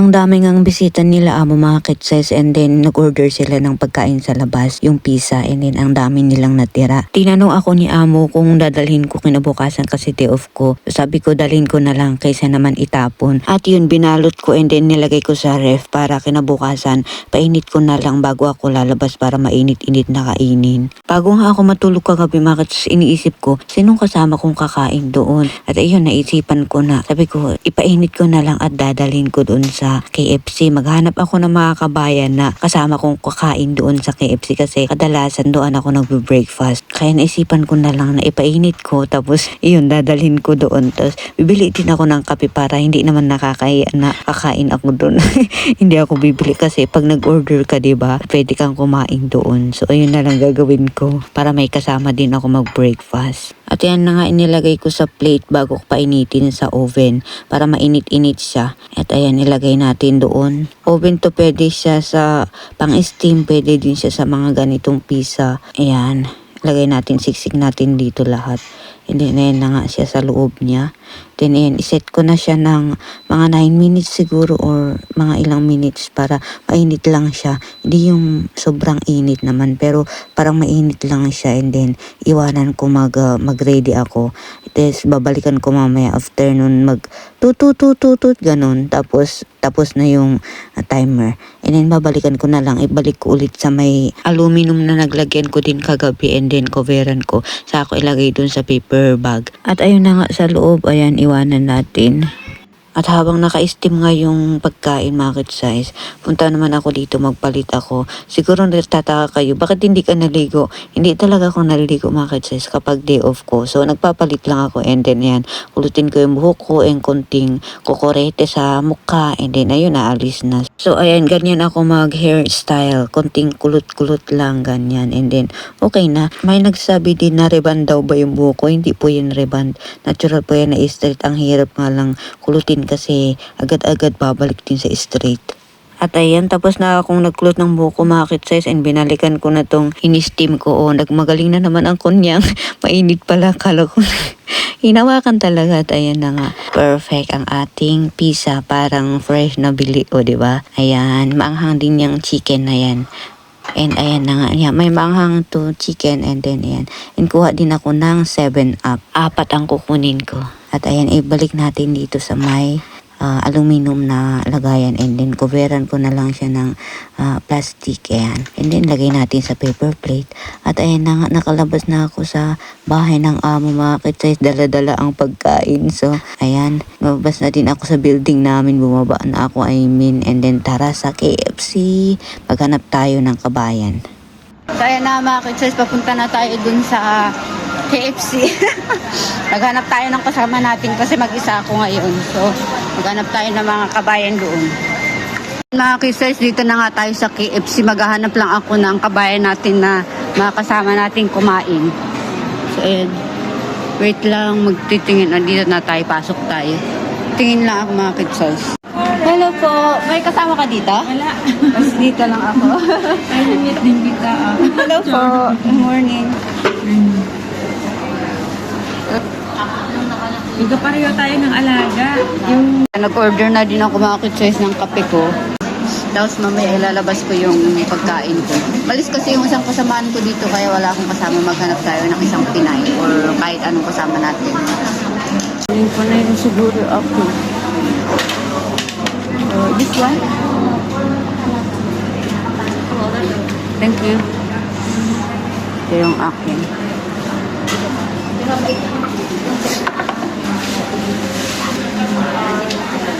Ang daming ang bisita nila amo mga kitses and then nag-order sila ng pagkain sa labas, yung pizza and then ang dami nilang natira. Tinanong ako ni amo kung dadalhin ko kinabukasan kasi day off ko. Sabi ko dalhin ko na lang kaysa naman itapon. At yun binalot ko and then nilagay ko sa ref para kinabukasan painit ko na lang bago ako lalabas para mainit-init na kainin. Bago nga ako matulog kagabi mga kitses iniisip ko sinong kasama kong kakain doon. At ayun naisipan ko na sabi ko ipainit ko na lang at dadalhin ko doon sa KFC. Maghanap ako ng mga kabayan na kasama kong kakain doon sa KFC kasi kadalasan doon ako nagbe-breakfast. Kaya naisipan ko na lang na ipainit ko tapos iyon dadalhin ko doon. Tapos bibili din ako ng kape para hindi naman nakakaya na kakain ako doon. hindi ako bibili kasi pag nag-order ka 'di ba pwede kang kumain doon. So ayun na lang gagawin ko para may kasama din ako mag-breakfast. At yan na nga inilagay ko sa plate bago ko painitin sa oven para mainit-init siya. At ayan, ilagay natin doon. Oven to pwede siya sa pang-steam, pwede din siya sa mga ganitong pizza. Ayan, lagay natin, siksik natin dito lahat. Then, ayan na nga siya sa loob niya. Then, ayan, iset ko na siya ng mga 9 minutes siguro or mga ilang minutes para mainit lang siya. Hindi yung sobrang init naman, pero parang mainit lang siya and then iwanan ko mag, uh, mag-ready ako. Tapos babalikan ko mamaya after nun mag tututututut ganun. Tapos tapos na yung uh, timer. And then babalikan ko na lang, ibalik ko ulit sa may aluminum na naglagyan ko din kagabi and then coveran ko. Sa ako ilagay dun sa paper bag. At ayun na nga sa loob, ayan iwanan natin. At habang naka-steam nga yung pagkain market size, punta naman ako dito magpalit ako. Siguro nagtataka kayo, bakit hindi ka naligo? Hindi talaga ako naliligo market size kapag day off ko. So nagpapalit lang ako and then yan, kulutin ko yung buhok ko and konting kukurete sa mukha and then ayun, naalis na. So ayan, ganyan ako mag hairstyle. Konting kulot-kulot lang, ganyan. And then, okay na. May nagsabi din na reband daw ba yung buhok ko? Hindi po yun reband. Natural po yan na straight. Ang hirap nga lang kulutin kasi agad-agad babalik din sa straight. At ayan, tapos na akong nagkulot ng buhok ko market size and binalikan ko na tong in-steam ko. O, nagmagaling na naman ang kunyang. Mainit pala, kala ko. Hinawakan talaga at ayan na nga. Perfect ang ating pizza. Parang fresh na bili o, di ba? Ayan, maanghang din yung chicken na yan. And ayan na nga, yan, may manghang to chicken and then ayan. And kuha din ako ng 7 up. Apat ang kukunin ko. At ayan, ibalik natin dito sa may ah, aluminum na lagayan and then coveran ko na lang siya ng ah, plastic ayan. And then lagay natin sa paper plate. At ayan na nakalabas na ako sa bahay ng amo mga kitsize. Dala-dala ang pagkain. So ayan, mababas na din ako sa building namin. Bumaba na ako I mean. And then tara sa KFC. Maghanap tayo ng kabayan. So ayan na mga kids, papunta na tayo dun sa KFC. Naghanap tayo ng kasama natin kasi mag-isa ako ngayon. So, maghanap tayo ng mga kabayan doon. Mga kids, dito na nga tayo sa KFC. Maghahanap lang ako ng kabayan natin na mga kasama natin kumain. So, ayan. Wait lang, magtitingin. Nandito na tayo, pasok tayo. Tingin lang ako mga kids. Hello po. May kasama ka dito? Wala. Mas dito lang ako. Ay, lumit din kita. ah. Hello po. Good morning. Magkapareho tayo ng alaga. Yung Nag-order na din ako mga choice ng kape ko. Tapos mamaya ilalabas ko yung pagkain ko. Malis kasi yung isang kasamaan ko dito kaya wala akong kasama maghanap tayo ng isang Pinay or kahit anong kasama natin. yun pa na siguro ako. So, this one? Thank you. Ito yung akin.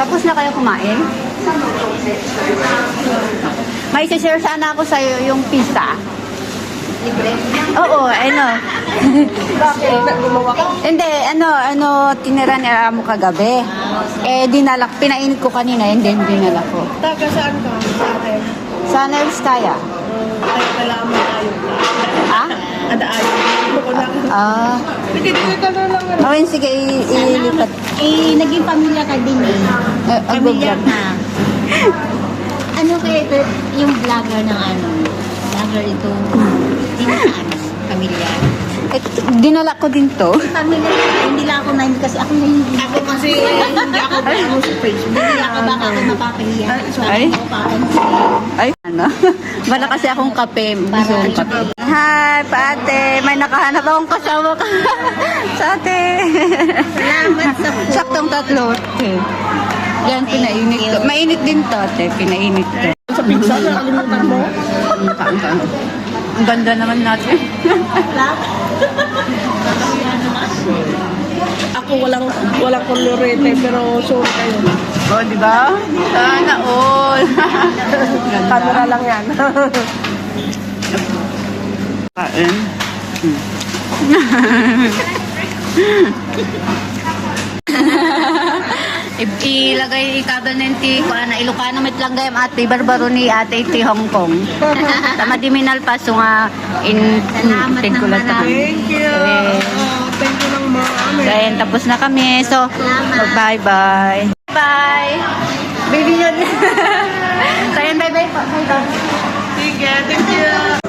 Tapos na kayo kumain? May share sana ako sa'yo yung pizza. Libre? Oo, ano. Hindi, ano, ano, tinira niya mo kagabi. Eh, dinalak, pinainit ko kanina, and then dinala ko. Taga saan ka? Sa akin. Sa Nevskaya. Ay, kailangan mo tayo. Ha? Ada ayaw. Hindi ko na. Ah. Oh, yun, sige, i- ilipat. Eh, naging pamilya ka din eh. Eh, Pamilya ka. ano kaya ito, yung vlogger ng ano, vlogger ito, ano, pamilya. Eh, dinala ko din to. Pamilya ka, hindi lang ako namin kasi ako na hindi. Ako kasi hindi ako ano sa Facebook. Hindi ako baka ako mapapahiya. Ay. Ay, ano? Wala kasi akong kape. Gusto kong kape. Hi, paate. May nakahanap akong kasama ka. sa ate. Salamat sa po. Saktong tatlo. Okay. Yan, pinainit ko. Mainit din to, ate. Pinainit ko. Sa pizza, nakalimutan mo. Ang ganda naman natin. Ako walang walang kolorete pero sorry kayo. oh, di ba? Sana all. Camera lang yan. Kain. Ilagay ikabel ng ti ko na Ilocano met lang gayam ate barbaro ni ate ti Hong Kong. Tama di minal paso nga in Salamat ng thank you marami. Ayan, tapos na kami. So, bye-bye. Bye! Baby yun. so, ayan, bye-bye po. Bye-bye. Sige, thank you.